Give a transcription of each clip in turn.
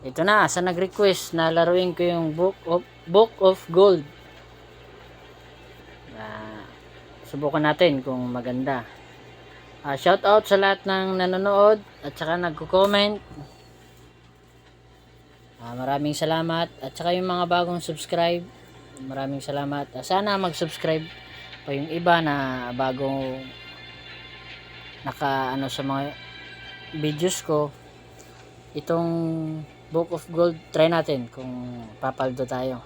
Ito na, sa nag-request na laruin ko yung Book of, Book of Gold. Ah, subukan natin kung maganda. Ah, shout out sa lahat ng nanonood at saka nagko-comment. Ah, maraming salamat at saka yung mga bagong subscribe. Maraming salamat. Ah, sana mag-subscribe pa yung iba na bagong naka ano sa mga videos ko. Itong Book of Gold, try natin kung papaldo tayo.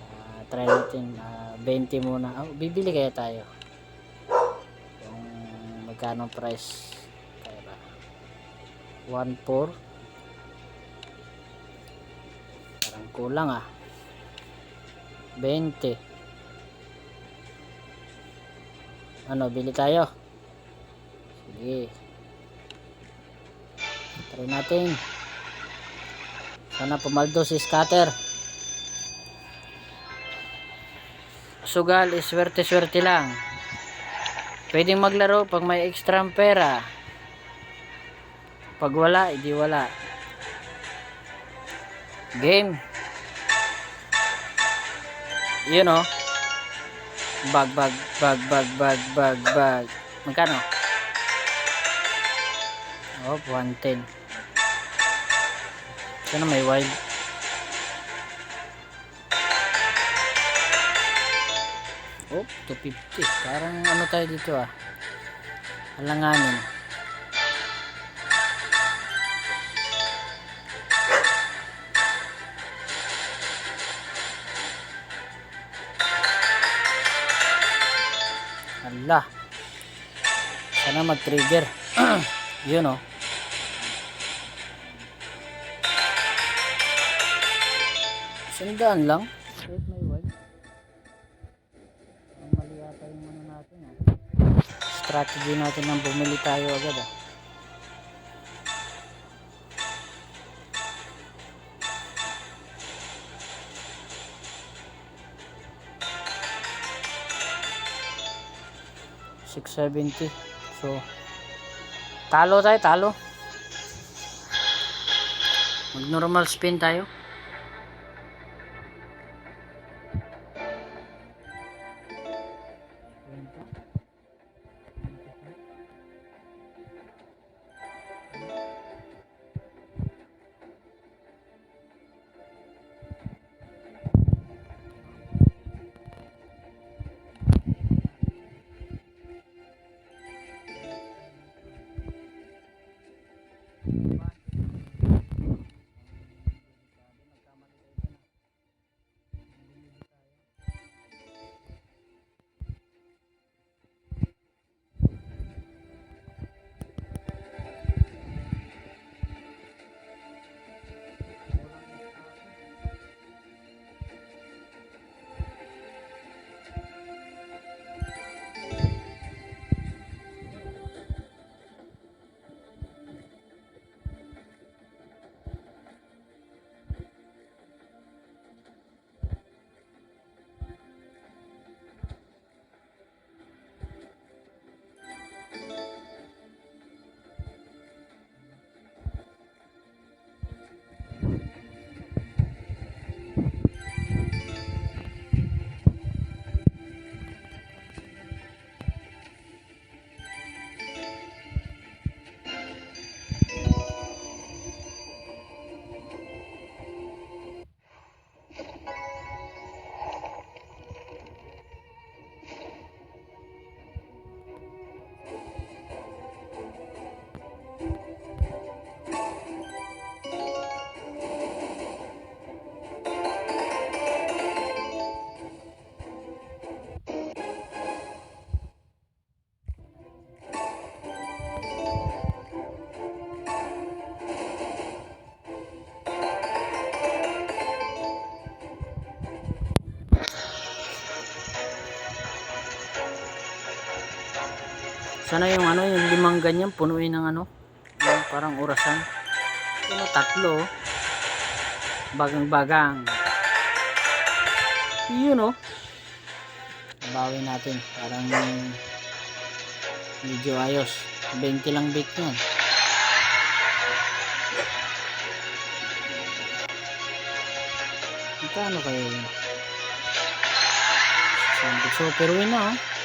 Ah, try natin ah, 20 muna. Oh, bibili kaya tayo. Kung magkano price kaya ba? 1.4 Parang kulang ah. 20 Ano, bili tayo? Sige. Try natin. Sana pumaldo si scatter. Sugal swerte-swerte lang. Pwedeng maglaro pag may extra pera. Pag wala, hindi wala. Game. Yun oh. Bag, bag, bag, bag, bag, bag, bag. Magkano? Oh, 110. Sana may wild. Oh, 250. Parang ano tayo dito ah. Alanganin. Allah. Sana mag-trigger. Yun oh. Sandaan lang. Kahit may wild. Ang mali yata yung ano natin ah. Strategy natin nang bumili tayo agad ah. Six seventy. So talo tayo, talo. Mag normal spin tayo. Sana yung ano, yung limang ganyan, punuin ng ano, yung parang orasan. Ano, tatlo. Bagang-bagang. Yun oh. Bawi natin. Parang medyo ayos. 20 lang bit yan. Magkano kayo yun? Sabi, super win na, oh.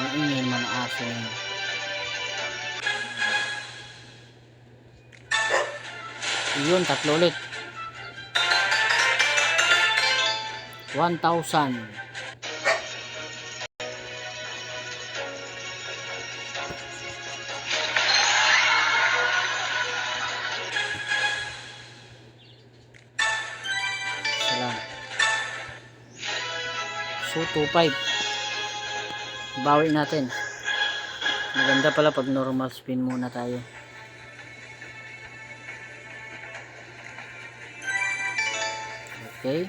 Sobrang ingay man ang aso yun. Tatlo ulit. 1,000. Salamat. So, 2.5 bawi natin. Maganda pala pag normal spin muna tayo. Okay.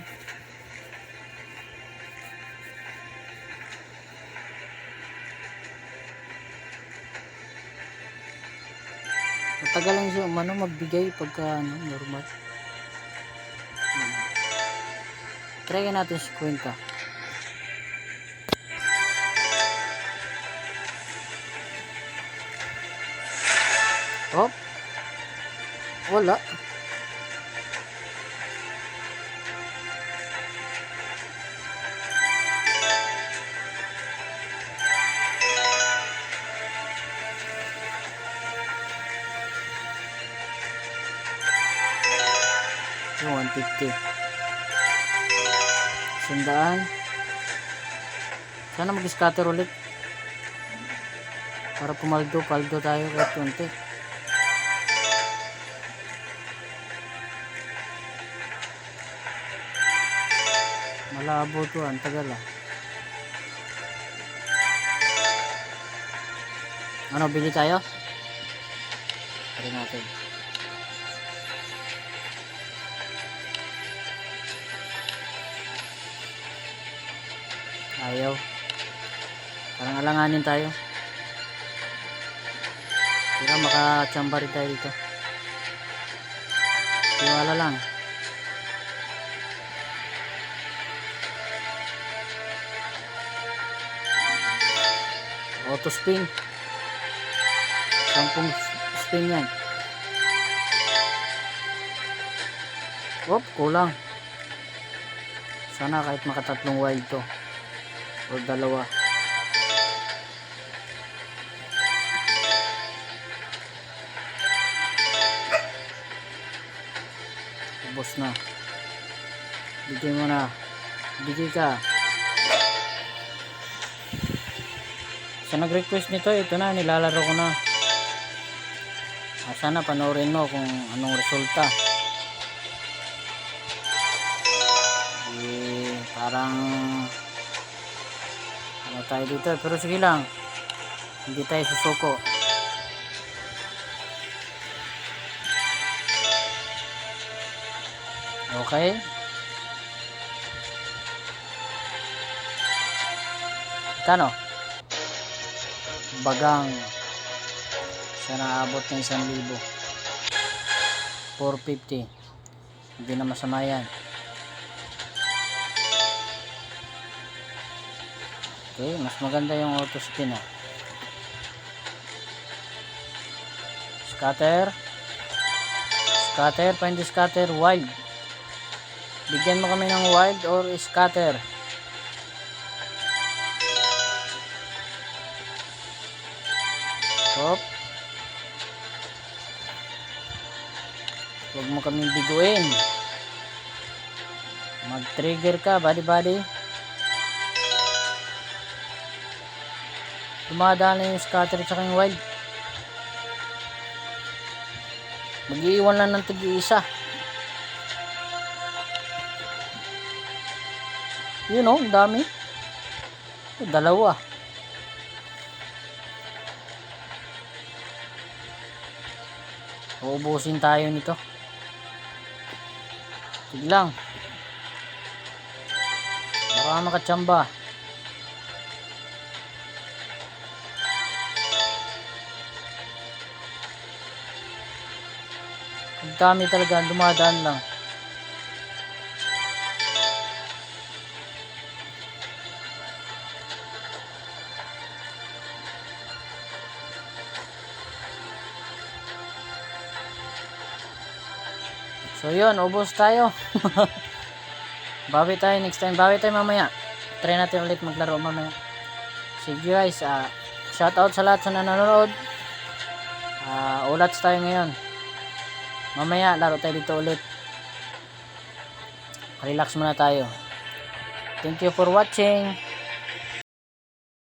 Matagal lang siya umano magbigay pagka ano, normal. Try natin 50 Oh. Wala. Oh, 150. Sandaan. Sana mag-scatter ulit. Para pumaldo, paldo tayo kahit konti. Malabo to, ang tagal ah. Ano, bili tayo? Try natin. Ayaw. Parang alanganin tayo. Kaya makachamba rin tayo dito. Tiwala lang. Auto spin. Sampung spin yan. Op, kulang. Sana kahit makatatlong wild to. O dalawa. Ubos na. Bigay mo na. Bigay ka. Sa nag-request nito, ito na, nilalaro ko na. Ah, sana panoorin mo kung anong resulta. Eh, parang ano tayo dito. Pero sige lang. Hindi tayo susuko. Okay. Kano? Bagang. Sana abot ng 1,000. 450. Hindi na masama yan. Okay, mas maganda yung auto spin ah. Scatter. Scatter, the scatter, wild. Bigyan mo kami ng wild or scatter. Hop. Huwag mo kaming biguin. Mag-trigger ka, body-body. Dumadaan na yung scatter at saka yung wild. Mag-iiwan lang ng tig-isa. Yun oh, ang dami. Dalawa. Uubusin tayo nito. Sige lang. Baka makatsamba. Ang dami talaga, dumadaan lang. So yun, ubos tayo. bawi tayo next time. Bawi tayo mamaya. Try natin ulit maglaro mamaya. Sige guys, ah shout out sa lahat sa nanonood. Ah, ulats tayo ngayon. Mamaya laro tayo dito ulit. Relax muna tayo. Thank you for watching.